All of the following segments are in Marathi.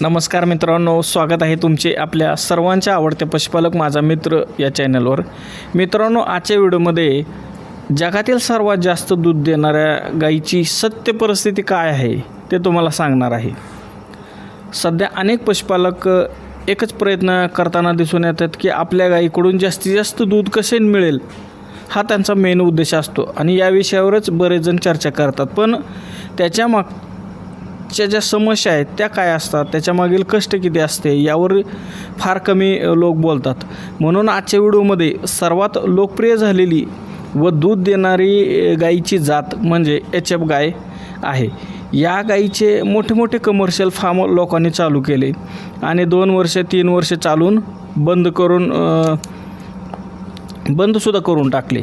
नमस्कार मित्रांनो स्वागत आहे तुमचे आपल्या सर्वांच्या आवडते पशुपालक माझा मित्र या चॅनलवर. मित्रांनो आजच्या व्हिडिओमध्ये जगातील सर्वात जास्त दूध देणाऱ्या गाईची सत्य परिस्थिती काय आहे ते तुम्हाला सांगणार आहे. सध्या अनेक पशुपालक एकच प्रयत्न करताना दिसून येतात की आपल्या गाईकडून जास्तीत जास्त दूध कसे मिळेल हा त्यांचा मेन उद्देश असतो. आणि या विषयावरच बरेच जण चर्चा करतात. पण त्याच्या माग च्या ज्या समस्या आहेत त्या काय असतात? त्याच्यामागील कष्ट किती असते? यावर फार कमी लोक बोलतात. म्हणून आजच्या व्हिडिओमध्ये सर्वात लोकप्रिय झालेली व दूध देणारी गाईची जात म्हणजे एच एफ गाय आहे. या गायीचे मोठे मोठे कमर्शियल फार्म लोकांनी चालू केले आणि दोन वर्ष तीन वर्ष चालून बंद करून बंदसुद्धा करून टाकले.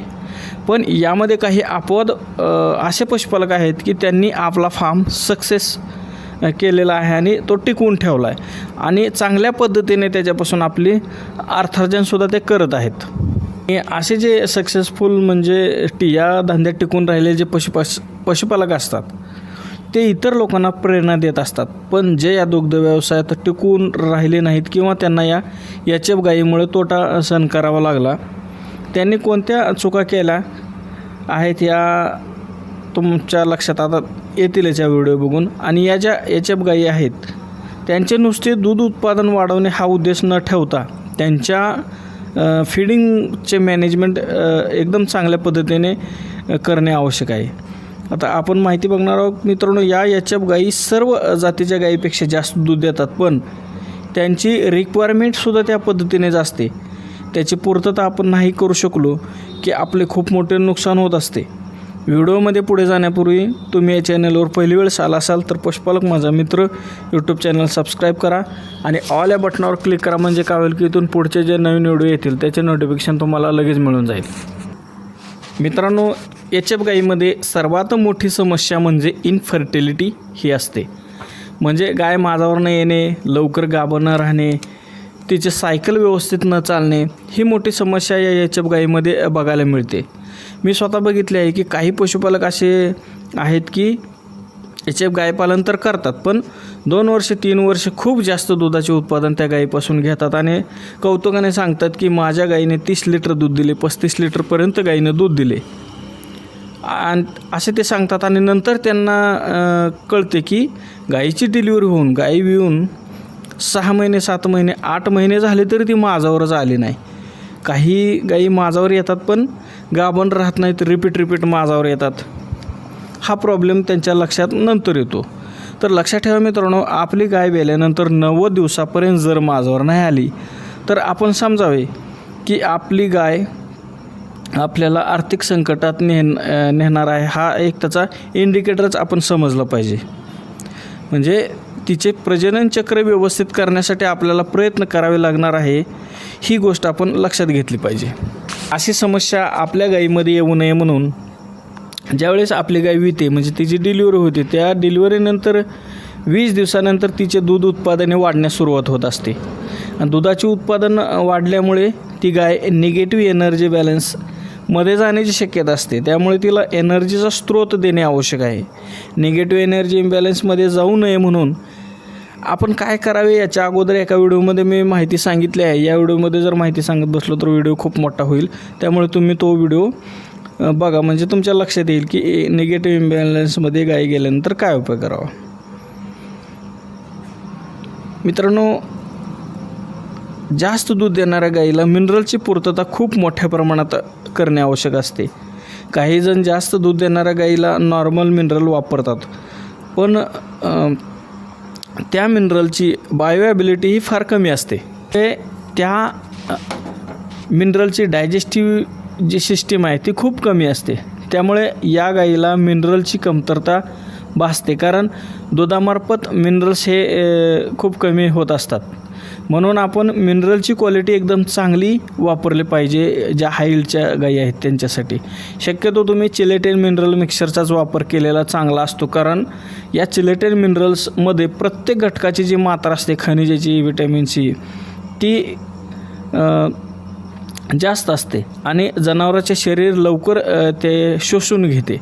पण यामध्ये काही अपवाद असे पशुपालक आहेत की त्यांनी आपला फार्म सक्सेस केलेला आहे आणि तो टिकवून ठेवला आहे. आणि चांगल्या पद्धतीने त्याच्यापासून आपली अर्थार्जनसुद्धा ते करत आहेत. असे जे सक्सेसफुल म्हणजे या धंद्यात टिकून राहिलेले जे पशुपास पशुपालक असतात ते इतर लोकांना प्रेरणा देत असतात. पण जे या दुग्ध व्यवसायात टिकून राहिले नाहीत किंवा त्यांना या याच्या गायीमुळे तोटा सहन करावा लागला त्यांनी कोणत्या चुका केल्या आहेत या तुमच्या लक्षात आता येतीलच या व्हिडिओ बघून. आणि या ज्या एच एफ गायी आहेत त्यांचे नुसते दूध उत्पादन वाढवणे हा उद्देश न ठेवता त्यांच्या फिडिंगचे मॅनेजमेंट एकदम चांगल्या पद्धतीने करणे आवश्यक आहे. आता आपण माहिती बघणार आहोत मित्रांनो या एच एफ गायी सर्व जातीच्या गायीपेक्षा जास्त दूध देतात पण त्यांची रिक्वायरमेंटसुद्धा त्या पद्धतीनेच असते. त्याची पूर्तता आपण नाही करू शकलो की आपले खूप मोठे नुकसान होत असते. व्हिडिओमध्ये पुढे जाण्यापूर्वी तुम्ही या चॅनलवर पहिली वेळेस आला असाल तर पशुपालक माझा मित्र यूट्यूब चॅनल सबस्क्राईब करा आणि ऑल या बटनावर क्लिक करा म्हणजे काय होईल की इथून पुढचे जे नवीन व्हिडिओ येतील त्याचे नोटिफिकेशन तुम्हाला लगेच मिळून जाईल. मित्रांनो एच एफ गाईमध्ये सर्वात मोठी समस्या म्हणजे इनफर्टिलिटी ही असते. म्हणजे गाय माझावर न येणे लवकर गाभं न राहणे तिचे सायकल व्यवस्थित न चालणे ही मोठी समस्या या एच एफ गाईमध्ये बघायला मिळते. मी स्वतः बघितले आहे की काही पशुपालक असे आहेत की एच एफ गायपालन तर करतात पण दोन वर्ष तीन वर्ष खूप जास्त दुधाचे उत्पादन त्या गायीपासून घेतात आणि कौतुकाने सांगतात की माझ्या गायीने तीस लिटर दूध दिले पस्तीस लिटरपर्यंत गायीने दूध दिले. आणि असे ते सांगतात आणि नंतर त्यांना कळते की गायीची डिलिव्हरी होऊन गायी विऊन सहा महिने सात महिने आठ महिने झाले तरी ती माझावरच आली नाही. काही गायी माझावर येतात पण गाभण राहत नाहीत रिपीट रिपीट माझावर येतात. हा प्रॉब्लेम त्यांच्या लक्षात नंतर येतो. तर लक्षात ठेवा मित्रांनो आपली गाय वेल्यानंतर नव्वद दिवसापर्यंत जर माझावर नाही आली तर आपण समजावे की आपली गाय आपल्याला आर्थिक संकटात नेह नेणार आहे. हा एक त्याचा इंडिकेटरच आपण समजलं पाहिजे. म्हणजे तिचे प्रजनन चक्र व्यवस्थित करण्यासाठी आपल्याला प्रयत्न करावे लागणार आहे. ही गोष्ट आपण लक्षात घेतली पाहिजे. अशी समस्या आपल्या गायीमध्ये येऊ नये म्हणून ज्यावेळेस आपली गाय विते म्हणजे तिची डिलिव्हरी होते त्या डिलिव्हरीनंतर वीस दिवसानंतर तिचे दूध उत्पादने वाढण्यास सुरुवात होत असते. दुधाचे उत्पादन वाढल्यामुळे ती गाय निगेटिव्ह एनर्जी बॅलन्स मध्ये जाण्याची शक्यता असते. त्यामुळे तिला एनर्जीचा स्रोत देणे आवश्यक आहे. निगेटिव्ह एनर्जी इम्बॅलन्समध्ये जाऊ नये म्हणून आपण काय करावे याच्या अगोदर एका व्हिडिओमध्ये मी माहिती सांगितली आहे. या व्हिडिओमध्ये जर माहिती सांगत बसलो तर व्हिडिओ खूप मोठा होईल. त्यामुळे तुम्ही तो व्हिडिओ बघा. म्हणजे तुमच्या लक्षात येईल की निगेटिव्ह इम्बॅलन्समध्ये गाय गेल्यानंतर काय उपाय करावा? मित्रांनो जास्त दूध देणाऱ्या गाईला मिनरलची पूर्तता खूप मोठ्या प्रमाणात करणे आवश्यक असते. काही जण जास्त दूध देणाऱ्या गाईला नॉर्मल मिनरल वापरतात. पण त्या मिनरलची बायोॲबिलिटी ही फार कमी असते. ते त्या मिनरलची डायजेस्टिव्ह जी सिस्टीम आहे ती खूप कमी असते. त्यामुळे या गाईला मिनरलची कमतरता भासते. कारण दुधामार्फत मिनरल्स हे खूप कमी होत असतात. म्हणून आपण मिनरलची क्वालिटी एकदम चांगली वापरली पाहिजे ज्या हाईलच्या गायी आहेत त्यांच्यासाठी. शक्यतो तुम्ही चिलेटेन मिनरल मिक्सरचाच वापर केलेला चांगला असतो. कारण या चिलेटेन मिनरल्समध्ये प्रत्येक घटकाची जी मात्रा असते खनिजाची विटॅमिन सी ती जास्त असते. आणि जनावराचे शरीर लवकर ते शोषून घेते.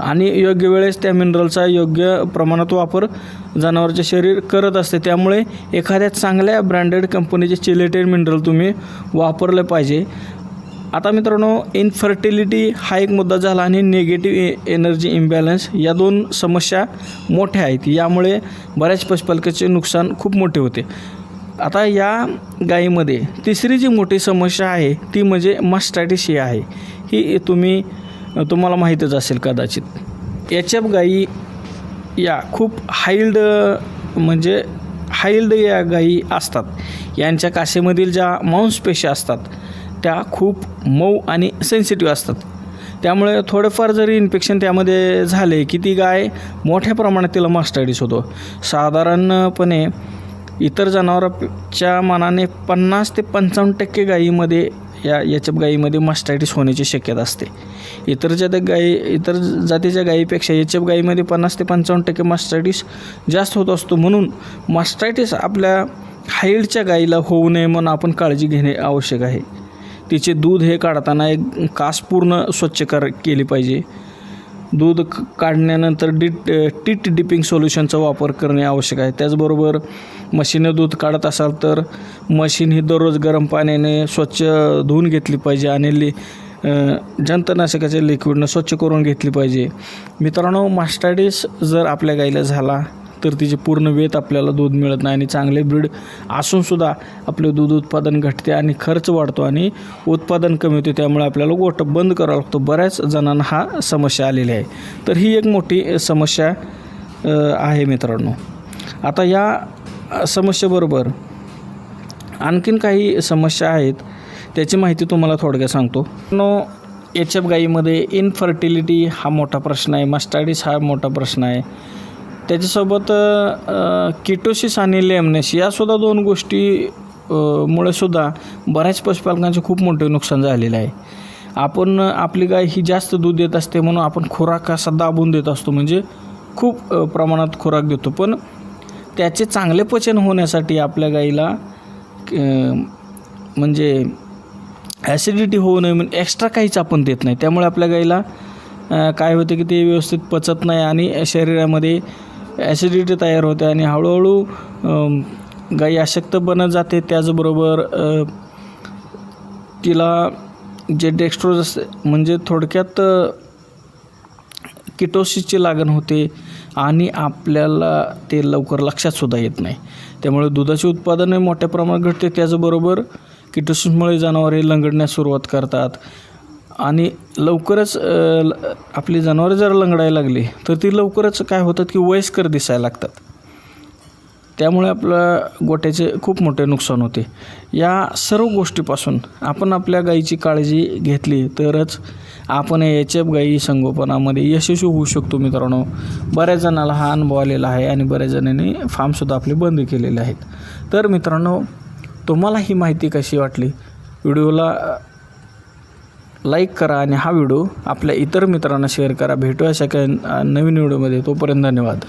आणि योग्य वेळेस त्या मिनरलचा योग्य प्रमाणात वापर जनावरचे शरीर करत असते. त्यामुळे एखाद्या चांगल्या ब्रँडेड कंपनीचे चिलेटेड मिनरल तुम्ही वापरलं पाहिजे. आता मित्रांनो इनफर्टिलिटी हा एक मुद्दा झाला आणि निगेटिव्ह एनर्जी इम्बॅलन्स या दोन समस्या मोठ्या आहेत. यामुळे बऱ्याच पशुपालकाचे नुकसान खूप मोठे होते. आता या गायीमध्ये तिसरी जी मोठी समस्या आहे ती म्हणजे मस्टॅटिस ही आहे. ही तुम्ही तुम्हाला माहीतच असेल कदाचित. एच एफ गायी या खूप हाईल्ड म्हणजे हाईल्ड या गायी असतात. यांच्या कासेमधील ज्या मांसपेशी असतात त्या खूप मऊ आणि सेन्सिटिव्ह असतात. त्यामुळे थोडंफार जरी इन्फेक्शन त्यामध्ये झाले की ती गाय मोठ्या प्रमाणात तिला मास्टायटिस होतो. साधारणपणे इतर जनावरांच्या मानाने पन्नास ते पंचावन्न टक्के गायीमध्ये या याच्या गायीमध्ये मास्टायटिस होण्याची शक्यता असते. इतर ज्या गायी इतर जातीच्या गायीपेक्षा याच्या गायीमध्ये पन्नास ते पंचावन्न टक्के मास्टायटिस जास्त होत असतो. म्हणून मास्टायटिस आपल्या हाईडच्या गायीला होऊ नये म्हणून आपण काळजी घेणे आवश्यक आहे. तिचे दूध हे काढताना एक कास पूर्ण स्वच्छ कर केली पाहिजे. दूध काढण्यानंतर डिट टीट डिपिंग सोल्युशनचा वापर करणे आवश्यक आहे. त्याचबरोबर मशीनं दूध काढत असाल तर मशीन ही दररोज गरम पाण्याने स्वच्छ धुवून घेतली पाहिजे आणि लि जंतनाशकाच्या लिक्विडनं स्वच्छ करून घेतली पाहिजे. मित्रांनो मास्टाडीस जर आपल्या गाईला झाला तर तिचे पूर्ण वेत आपल्याला दूध मिळत नाही आणि चांगले ब्रीड असूनसुद्धा आपले दूध उत्पादन घटते आणि खर्च वाढतो आणि उत्पादन कमी होते त्यामुळे आपल्याला गोठ बंद करावं लागतो. बऱ्याच जणांना हा समस्या आलेली आहे. तर ही एक मोठी समस्या आहे मित्रांनो. आता या समस्येबरोबर आणखीन काही समस्या आहेत त्याची माहिती तुम्हाला थोडक्यात सांगतो. नो एच एफ गाईमध्ये इनफर्टिलिटी हा मोठा प्रश्न आहे मस्टाडीस हा मोठा प्रश्न आहे. त्याच्यासोबत किटोसिस आणि लेमनेस यासुद्धा दोन गोष्टी मुळेसुद्धा मुळे सुद्धा बऱ्याच पशुपालकांचे खूप मोठे नुकसान झालेलं आहे. आपण आपली गाय ही जास्त दूध देत असते म्हणून आपण खुराक असा दाबून देत असतो. म्हणजे खूप प्रमाणात खुराक देतो. पण त्याचे चांगले पचन होण्यासाठी आपल्या गाईला म्हणजे ॲसिडिटी होऊ नये म्हणून एक्स्ट्रा काहीच आपण देत नाही. त्यामुळे आपल्या गाईला काय होतं की ते व्यवस्थित पचत नाही आणि शरीरामध्ये ॲसिडिटी तयार होते आणि हळूहळू गाई अशक्त बनत जाते. त्याचबरोबर तिला जे डेक्स्ट्रोज असते म्हणजे थोडक्यात किटोसिसची लागण होते आणि आपल्याला ते लवकर लक्षात सुद्धा येत नाही. त्यामुळे दुधाचे उत्पादनही मोठ्या प्रमाणात घटते. त्याचबरोबर किटोसिसमुळे जनावरे लंगडण्यास सुरुवात करतात. आणि लवकरच ल- आपली जनावरं जर लंगडायला लागली तर ती लवकरच काय होतात की वयस्कर दिसायला लागतात. त्यामुळे आपल्या गोट्याचे खूप मोठे नुकसान होते. या सर्व गोष्टीपासून आपण आपल्या गायीची काळजी घेतली तरच आपण एच एफ गायी संगोपनामध्ये यशस्वी होऊ शकतो मित्रांनो. बऱ्याच जणाला हा अनुभव आलेला आहे आणि बऱ्याच जणांनी फार्मसुद्धा आपले बंद केलेले आहेत. तर मित्रांनो तुम्हाला ही माहिती कशी वाटली? व्हिडिओला लाईक करा आणि हा व्हिडिओ आपल्या इतर मित्रांना शेअर करा. भेटूया अशा काही नवीन व्हिडिओमध्ये तोपर्यंत धन्यवाद.